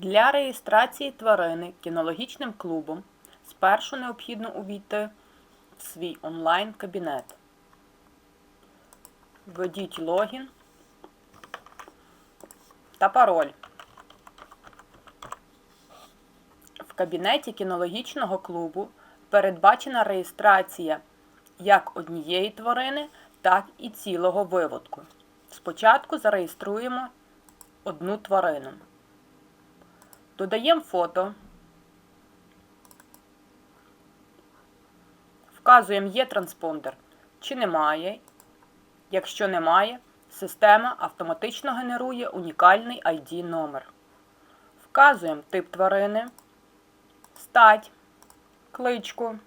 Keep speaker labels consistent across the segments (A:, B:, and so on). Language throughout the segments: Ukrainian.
A: Для реєстрації тварини кінологічним клубом спершу необхідно увійти в свій онлайн-кабінет. Введіть логін та пароль. В кабінеті кінологічного клубу передбачена реєстрація як однієї тварини, так і цілого виводку. Спочатку зареєструємо одну тварину. Додаємо фото. Вказуємо є транспондер чи немає. Якщо немає, система автоматично генерує унікальний ID номер. Вказуємо тип тварини, стать, кличку,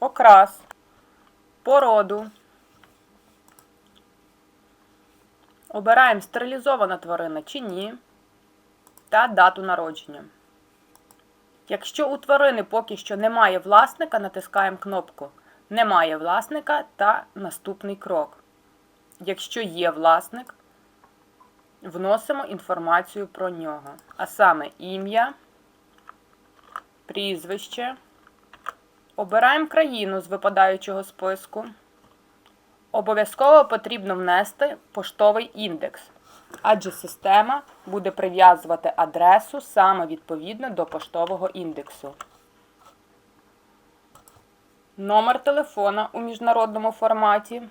A: окрас, породу. Обираємо стерилізована тварина чи ні та дату народження. Якщо у тварини поки що немає власника, натискаємо кнопку Немає власника та наступний крок. Якщо є власник, вносимо інформацію про нього. А саме ім'я, прізвище. Обираємо країну з випадаючого списку. Обов'язково потрібно внести поштовий індекс, адже система буде прив'язувати адресу саме відповідно до поштового індексу. Номер телефона у міжнародному форматі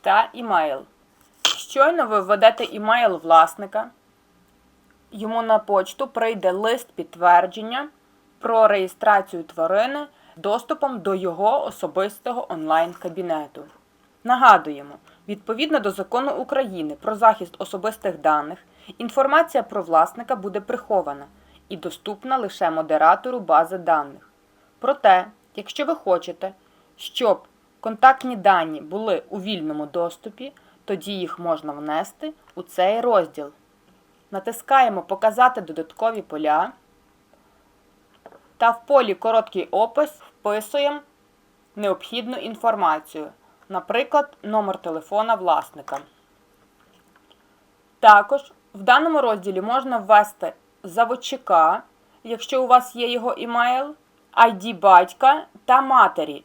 A: та імейл. Щойно ви введете імейл власника, йому на почту прийде лист підтвердження про реєстрацію тварини доступом до його особистого онлайн-кабінету. Нагадуємо, відповідно до закону України про захист особистих даних, інформація про власника буде прихована і доступна лише модератору бази даних. Проте, якщо ви хочете, щоб контактні дані були у вільному доступі, тоді їх можна внести у цей розділ. Натискаємо Показати додаткові поля та в полі Короткий опис вписуємо необхідну інформацію наприклад, номер телефона власника. Також в даному розділі можна ввести заводчика, якщо у вас є його імейл, ID батька та матері,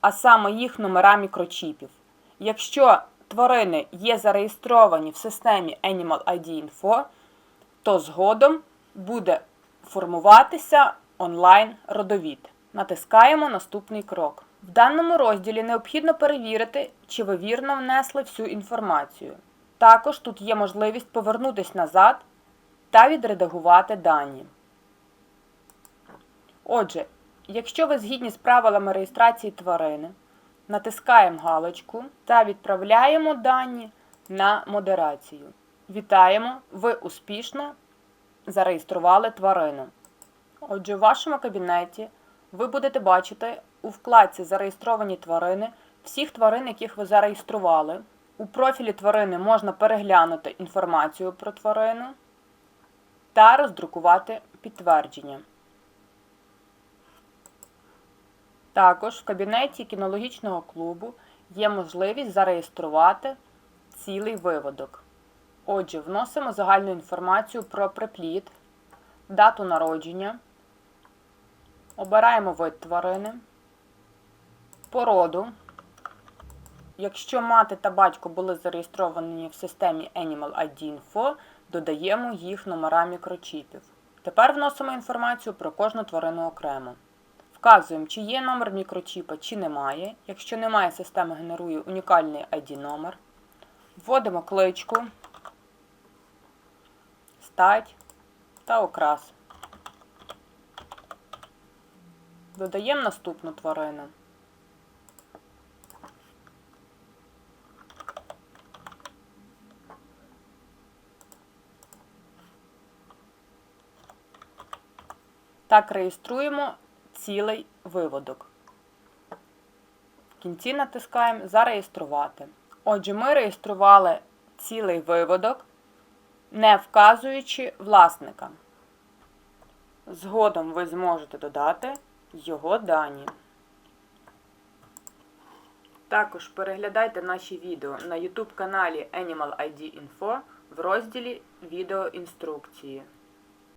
A: а саме їх номера мікрочіпів. Якщо тварини є зареєстровані в системі Animal ID Info, то згодом буде формуватися онлайн-родовід. Натискаємо наступний крок. В даному розділі необхідно перевірити, чи ви вірно внесли всю інформацію. Також тут є можливість повернутися назад та відредагувати дані. Отже, якщо ви згідні з правилами реєстрації тварини, натискаємо галочку та відправляємо дані на модерацію. Вітаємо! Ви успішно зареєстрували тварину. Отже, в вашому кабінеті ви будете бачити у вкладці Зареєстровані тварини всіх тварин, яких ви зареєстрували. У профілі тварини можна переглянути інформацію про тварину та роздрукувати підтвердження. Також в кабінеті кінологічного клубу є можливість зареєструвати цілий виводок. Отже, вносимо загальну інформацію про припліт, дату народження. Обираємо вид тварини, породу. Якщо мати та батько були зареєстровані в системі Animal ID Info, додаємо їх номера мікрочіпів. Тепер вносимо інформацію про кожну тварину окремо. Вказуємо, чи є номер мікрочіпа, чи немає. Якщо немає, система генерує унікальний ID-номер. Вводимо кличку, стать та окрас. Додаємо наступну тварину. Так реєструємо цілий виводок. В кінці натискаємо Зареєструвати. Отже, ми реєстрували цілий виводок, не вказуючи власника. Згодом ви зможете додати його дані. Також переглядайте наші відео на YouTube каналі Animal ID Info в розділі Відеоінструкції.